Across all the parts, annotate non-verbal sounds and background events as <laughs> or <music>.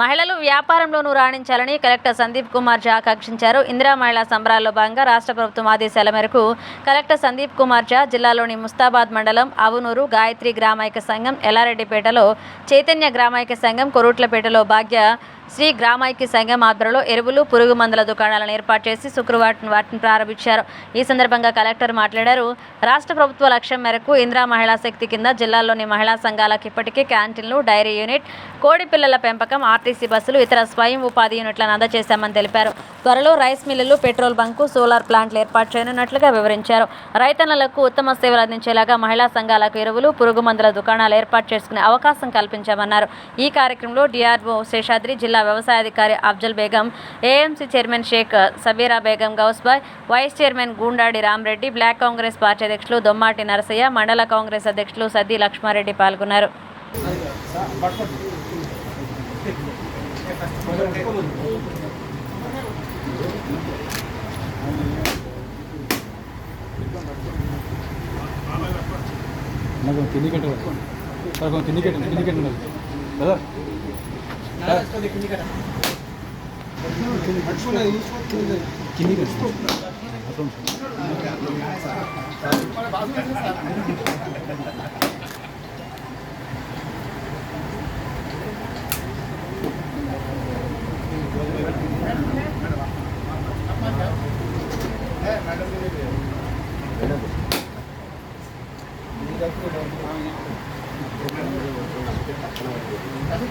మహిళలు వ్యాపారంలోనూ రాణించాలని కలెక్టర్ సందీప్ కుమార్ జా ఆకాంక్షించారు. ఇందిరా మహిళా సంబరాల్లో భాగంగా రాష్ట్ర ప్రభుత్వం ఆదేశాల మేరకు కలెక్టర్ సందీప్ కుమార్ జా జిల్లాలోని ముస్తాబాద్ మండలం అవునూరు గాయత్రి గ్రామైక సంఘం ఎల్లారెడ్డిపేటలో చైతన్య గ్రామైక సంఘం కొరుట్లపేటలో భాగ్య శ్రీ గ్రామైక్య సంఘం ఆధ్వర్యంలో ఎరువులు పురుగు మందుల దుకాణాలను ఏర్పాటు చేసి శుక్రవారం వాటిని ప్రారంభించారు. ఈ సందర్భంగా కలెక్టర్ మాట్లాడారు. రాష్ట్ర ప్రభుత్వ లక్ష్యం మేరకు ఇందిరా మహిళా శక్తి కింద జిల్లాలోని మహిళా సంఘాలకు ఇప్పటికే క్యాంటీన్లు డైరీ యూనిట్ కోడి పిల్లల పెంపకం ఆర్టీసీ బస్సులు ఇతర స్వయం ఉపాధి యూనిట్లను అందజేశామని తెలిపారు. త్వరలో రైస్ మిల్లులు పెట్రోల్ బంకు సోలార్ ప్లాంట్లు ఏర్పాటు చేయనున్నట్లుగా వివరించారు. రైతన్నలకు ఉత్తమ సేవలు అందించేలాగా మహిళా సంఘాలకు ఎరువులు పురుగు మందుల దుకాణాలు ఏర్పాటు చేసుకునే అవకాశం కల్పించామన్నారు. ఈ కార్యక్రమంలో డిఆర్ఓ శేషాద్రి జిల్లా వ్యవసాయాధికారి Afzal Begum AMC chairman Sheikh Sabira Begum Gousbhai vice chairman Goondadi Ramareddy block Congress party అధ్యక్షులు దొమ్మాటి నరసయ్య మండల కాంగ్రెస్ అధ్యక్షులు సద్ది లక్ష్మారెడ్డి పాల్గొన్నారు. నాకు కదా? 나갔을 때 그니까 기미가 있어. 어떤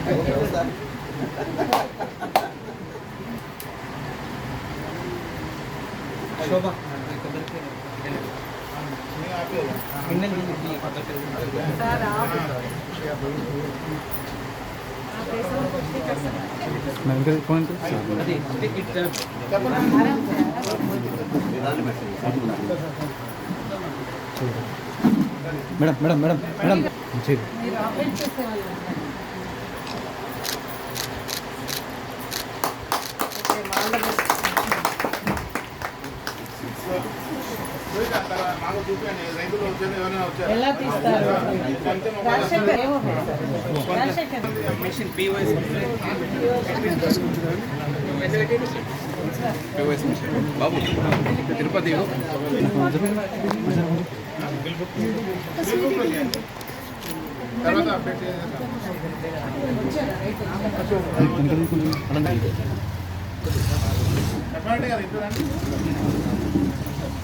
Thank you. కదా కింది కట్ట నా ఇంకా phone madam madam madam madam చేయి ఎలా తీస్తారు? రాజశేఖర్ ఏమో రాజశేఖర్ బాబు తిరుపతి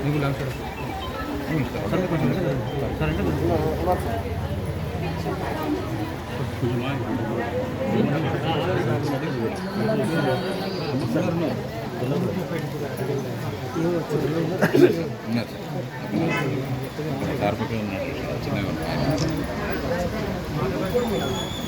నీకు లాస్ట్ సరే. కార్మికులు ఉన్నాడు చిన్నగా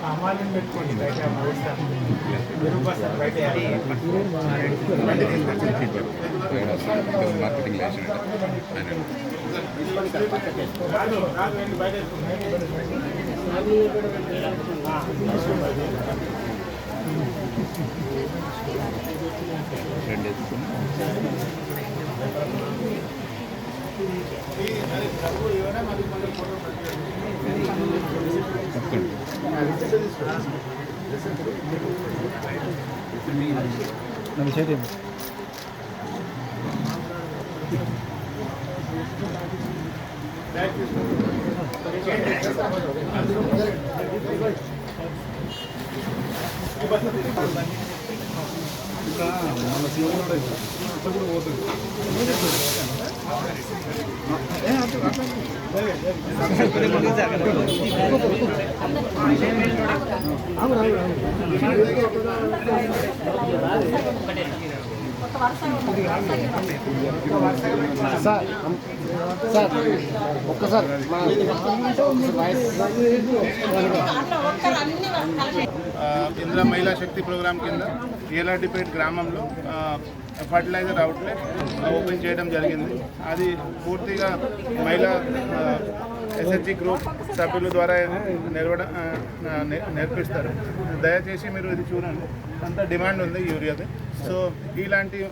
సామాన్యం పెట్టుకోండి బయట మార్కెటింగ్ రెండు వేసుకుని తప్పకుండా నన్ను చేతి ఇంకా మన సీఎం కూడా పోతుంది కూడా <laughs> పోతుంది సార్ సార్ ఒక్కసారి. మా మహిళా శక్తి ప్రోగ్రాం కింద ఏలాడిపేట్ గ్రామంలో ఫర్టిలైజర్ అవుట్లెట్ ఓపెన్ చేయడం జరిగింది. అది పూర్తిగా మహిళా ఎస్ఎస్జి ఎస్హెచ్జి గ్రూప్ సభ్యుల ద్వారా నిర్వడం నే- నేర్పిస్తారు. దయచేసి మీరు ఇది చూడండి. అంత డిమాండ్ ఉంది యూరియాది. సో ఇలాంటి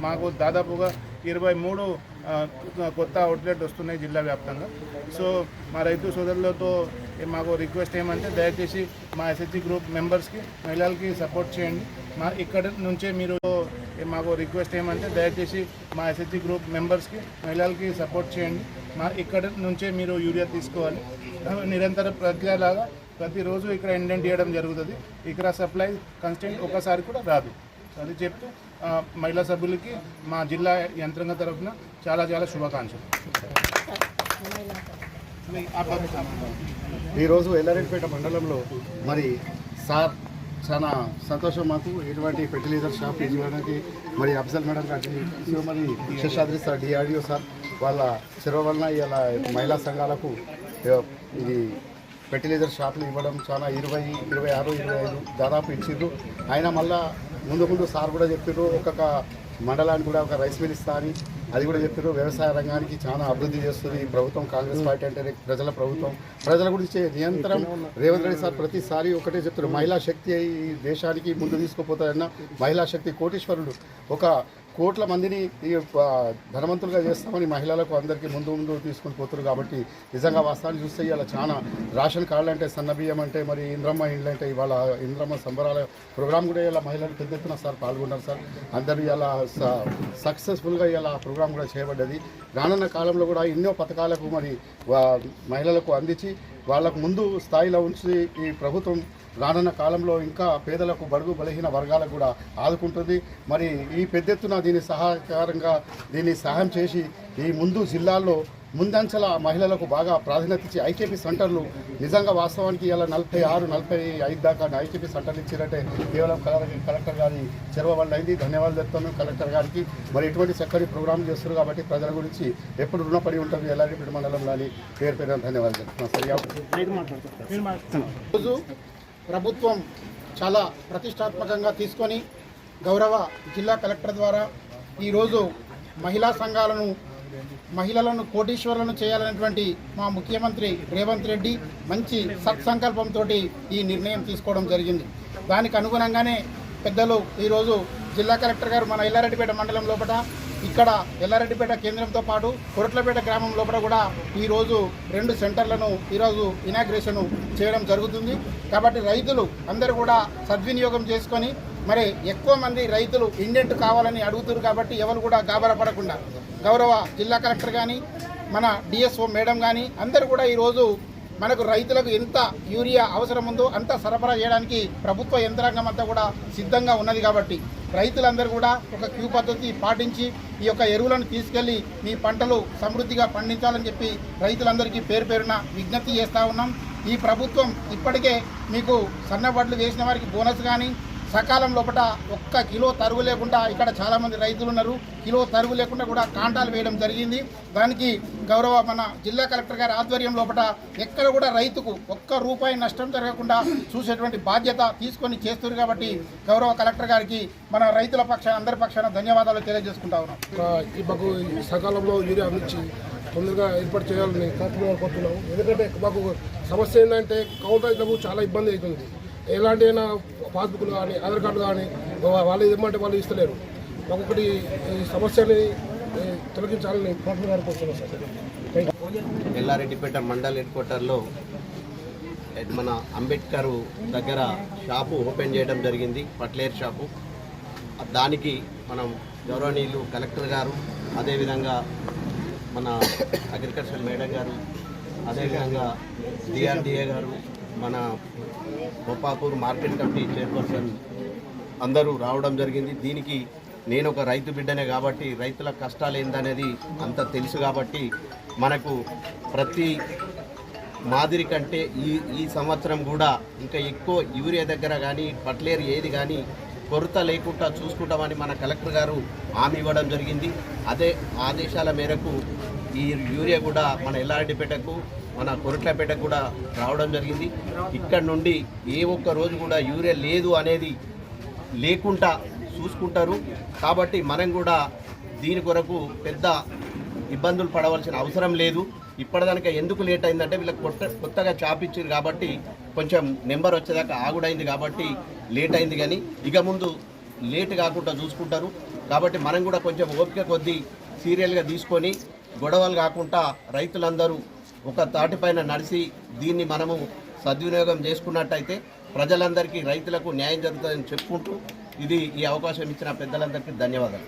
మాకు దాదాపుగా ఇరవై మూడు కొత్త అవుట్లెట్ వస్తున్నాయి జిల్లా వ్యాప్తంగా. సో మా రైతు సోదరులతో మాకు రిక్వెస్ట్ ఏమంటే దయచేసి మా ఎస్హెచ్జి గ్రూప్ మెంబర్స్కి మహిళలకి సపోర్ట్ చేయండి. మా ఇక్కడ నుంచే మీరు మాకు రిక్వెస్ట్ ఏమంటే దయచేసి మా ఎస్హెచ్జి గ్రూప్ మెంబర్స్కి మహిళలకి సపోర్ట్ చేయండి. మా ఇక్కడ నుంచే మీరు యూరియా తీసుకోవాలి. నిరంతర ప్రక్రియలాగా ప్రతిరోజు ఇక్కడ ఇండెంట్ చేయడం జరుగుతుంది. ఇక్కడ సప్లై కన్స్టెంట్ ఒకసారి కూడా రాదు. అది చెప్తూ మహిళా సభ్యులకి మా జిల్లా యంత్రాంగ తరఫున చాలా చాలా శుభాకాంక్షలు. ఈరోజు ఎల్లారెడ్డిపేట మండలంలో మరి సార్ చాలా సంతోషం మాకు. ఇటువంటి ఫెర్టిలైజర్ షాప్ ఇవ్వడానికి మరి అఫ్జల్ మేడం గారికి మరి శేషాద్రి సార్ డిఆర్డిఓ సార్ వాళ్ళ చెరవ వలన ఇలా మహిళా సంఘాలకు ఇది ఫెర్టిలైజర్ షాపులు ఇవ్వడం చాలా ఇరవై ఇరవై ఆరు ఇరవై ఐదు దాదాపు ఇచ్చిండ్రు. ఆయన మళ్ళా ముందు ముందు సార్ కూడా చెప్పారు ఒక్కొక్క మండలానికి కూడా ఒక రైస్ మిల్ ఇస్తా అని. అది కూడా చెప్పారు. వ్యవసాయ రంగానికి చాలా అభివృద్ధి చేస్తుంది. ఈ ప్రభుత్వం కాంగ్రెస్ పార్టీ అంటే ప్రజల ప్రభుత్వం. ప్రజల గురించి నిరంతరం రేవంత్ రెడ్డి సార్ ప్రతిసారి ఒకటే చెప్తారు. మహిళా శక్తి ఈ దేశానికి ముందు తీసుకుపోతారన్న మహిళా శక్తి కోటీశ్వరుడు. ఒక కోట్ల మందిని ఈ ధనవంతులుగా చేస్తామని మహిళలకు అందరికీ ముందు ముందు తీసుకొని పోతారు కాబట్టి నిజంగా వాస్తవాన్ని చూస్తే ఇవాళ చాలా రేషన్ కార్డులు అంటే సన్న బియ్యం అంటే మరి ఇంద్రమ్మ ఇండ్లు అంటే ఇవాళ ఇంద్రమ్మ సంబరాల ప్రోగ్రామ్ కూడా ఇలా మహిళలు పెద్ద ఎత్తున సార్ పాల్గొన్నారు సార్. అందరూ ఇలా సక్సెస్ఫుల్గా ఇలా ప్రోగ్రామ్ కూడా చేయబడ్డది. రానున్న కాలంలో కూడా ఎన్నో పథకాలకు మరి మహిళలకు అందించి వాళ్ళకు ముందు స్థాయిలో ఉంచి ఈ ప్రభుత్వం రానున్న కాలంలో ఇంకా పేదలకు బడుగు బలహీన వర్గాలకు కూడా ఆదుకుంటుంది. మరి ఈ పెద్ద ఎత్తున దీని సహకారంగా దీన్ని సహాయం చేసి ఈ ముందు జిల్లాల్లో ముందంచెల మహిళలకు బాగా ప్రాధాన్యత ఇచ్చి ఐకేపీ సెంటర్లు నిజంగా వాస్తవానికి ఇలా నలభై ఆరు నలభై ఐదు దాకా ఐకేపీ సెంటర్లు ఇచ్చారంటే కేవలం కలెక్టర్ కలెక్టర్ గారి చెరవ వల్ల అయింది. ధన్యవాదాలు చెప్తాను కలెక్టర్ గారికి. మరి ఎటువంటి చక్కని ప్రోగ్రాం చేస్తారు కాబట్టి ప్రజల గురించి ఎప్పుడు రుణపడి ఉంటుంది ఎల్లారెడ్డి మండలంలో అని పేరు పేరు ధన్యవాదాలు చెప్తున్నాను సరిగా. ప్రభుత్వం చాలా ప్రతిష్టాత్మకంగా తీసుకొని గౌరవ జిల్లా కలెక్టర్ ద్వారా ఈరోజు మహిళా సంఘాలను మహిళలను కోటీశ్వరులను చేయాలనేటువంటి మా ముఖ్యమంత్రి రేవంత్ రెడ్డి మంచి సత్సంకల్పంతో ఈ నిర్ణయం తీసుకోవడం జరిగింది. దానికి అనుగుణంగానే పెద్దలు ఈరోజు జిల్లా కలెక్టర్ గారు మన ఎల్లారెడ్డిపేట మండలం లోపల ఇక్కడ ఎల్లారెడ్డిపేట కేంద్రంతో పాటు కొరట్లపేట గ్రామం లోపల కూడా ఈరోజు రెండు సెంటర్లను ఈరోజు ఇనాగ్రేషన్ చేయడం జరుగుతుంది. కాబట్టి రైతులు అందరూ కూడా సద్వినియోగం చేసుకొని మరి ఎక్కువ మంది రైతులు ఇండెంట్ కావాలని అడుగుతున్నారు కాబట్టి ఎవరు కూడా గాబరపడకుండా గౌరవ జిల్లా కలెక్టర్ కానీ మన డిఎస్ఓ మేడం కానీ అందరూ కూడా ఈరోజు మనకు రైతులకు ఎంత యూరియా అవసరం ఉందో అంత సరఫరా చేయడానికి ప్రభుత్వ యంత్రాంగం అంతా కూడా సిద్ధంగా ఉన్నది కాబట్టి రైతులందరూ కూడా ఒక క్యూ పద్ధతి పాటించి ఈ యొక్క ఎరువులను తీసుకెళ్ళి మీ పంటలు సమృద్ధిగా పండించాలని చెప్పి రైతులందరికీ పేరు పేరున విజ్ఞప్తి చేస్తూ ఉన్నాం. ఈ ప్రభుత్వం ఇప్పటికే మీకు సన్నబడ్లు వేసిన వారికి బోనస్ కానీ సకాలం లోపల ఒక్క కిలో తరుగు లేకుండా ఇక్కడ చాలామంది రైతులు ఉన్నారు. కిలో తరుగు లేకుండా కూడా కాంటాలు వేయడం జరిగింది. దానికి గౌరవ మన జిల్లా కలెక్టర్ గారి ఆధ్వర్యం లోపల ఎక్కడ కూడా రైతుకు ఒక్క రూపాయి నష్టం జరగకుండా చూసేటువంటి బాధ్యత తీసుకొని చేస్తున్నారు కాబట్టి గౌరవ కలెక్టర్ గారికి మన రైతుల పక్ష అందరి పక్షాన ధన్యవాదాలు తెలియజేసుకుంటా ఉన్నాం. ఈ మాకు ఈ సకాలంలో యూరియా అందించి తొందరగా ఏర్పాటు చేయాలని కలెక్టర్ కోరుతున్నాము ఎందుకంటే మాకు సమస్య ఏంటంటే కౌంటర్ చాలా ఇబ్బంది అవుతుంది. ఎలాంటి అయినా పాస్బుక్లు కానీ ఆధార్ కార్డు కానీ వాళ్ళు ఇవ్వమంటే వాళ్ళు ఇస్తలేరు. ఒక్కొక్కటి ఈ సమస్యని తొలగించాలని కలెక్టర్ గారు కోరుతున్నాం సార్. ఎల్లారెడ్డిపేట మండల్ హెడ్ క్వార్టర్లో మన అంబేద్కర్ దగ్గర షాపు ఓపెన్ చేయడం జరిగింది పట్లేర్ షాపు. దానికి మనం గౌరవనీయులు కలెక్టర్ గారు అదేవిధంగా మన అగ్రికల్చర్ మేడం గారు అదేవిధంగా డిఆర్డిఏ గారు మన గోపాపూర్ మార్కెట్ కమిటీ చైర్పర్సన్ అందరూ రావడం జరిగింది. దీనికి నేను ఒక రైతు బిడ్డనే కాబట్టి రైతుల కష్టాలు ఏందనేది అంత తెలుసు కాబట్టి మనకు ప్రతి మాదిరి కంటే ఈ ఈ సంవత్సరం కూడా ఇంకా ఎక్కువ యూరియా దగ్గర కానీ పట్లేరు ఏది కానీ కొరత లేకుండా చూసుకుంటామని మన కలెక్టర్ గారు హామీ ఇవ్వడం జరిగింది. అదే ఆదేశాల మేరకు ఈ యూరియా కూడా మన ఎల్లారెడ్డిపేటకు మన కొరట్లపేటకు కూడా రావడం జరిగింది. ఇక్కడ నుండి ఏ ఒక్క రోజు కూడా యూరియా లేదు అనేది లేకుండా చూసుకుంటారు. కాబట్టి మనం కూడా దీని కొరకు పెద్ద ఇబ్బందులు పడవలసిన అవసరం లేదు. ఇప్పటిదానిక ఎందుకు లేట్ అయిందంటే వీళ్ళకి కొత్త కొత్తగా చాప్ కాబట్టి కొంచెం నెంబర్ వచ్చేదాకా ఆగుడైంది కాబట్టి లేట్ అయింది కానీ ఇక ముందు లేట్ కాకుండా చూసుకుంటారు. కాబట్టి మనం కూడా కొంచెం ఓపిక కొద్దీ సీరియల్గా తీసుకొని గొడవలు కాకుండా రైతులందరూ ఒక తాటిపైన నడిచి దీన్ని మనము సద్వినియోగం చేసుకున్నట్టయితే ప్రజలందరికీ రైతులకు న్యాయం జరుగుతుందని చెప్పుకుంటూ ఇది ఈ అవకాశం ఇచ్చిన పెద్దలందరికీ ధన్యవాదాలు.